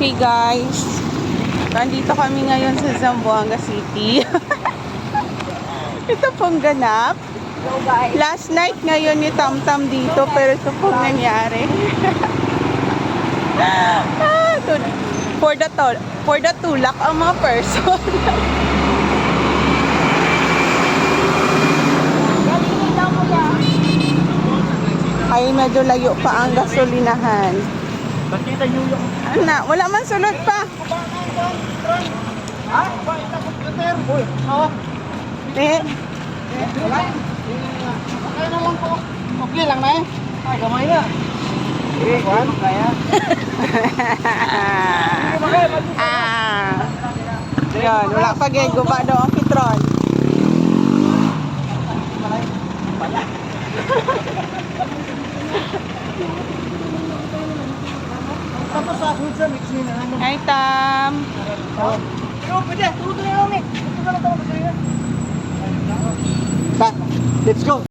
Okay guys, nandito kami ngayon sa Zamboanga City. ito pong ganap. Last night ngayon ni Tamtam dito pero ito pong nangyari. ah, for the to for the tulak ang mga person. Ay, medyo layo pa ang gasolinahan. Nakita niyo yung... Ana, wala man sulod pa. Ha? Bakit ako Peter? Uy, ha? Eh, Wala? Okay na lang po. Okay lang na eh. Ay, gamay na. Eh, kuhan? Kaya? ah. Yun, wala pa gay guba daw ang kitron. Tapos sa food sa mix nila. Hi, Tam. Yo, pwede. Tulog na yung mix. Ito na lang Ba, let's go.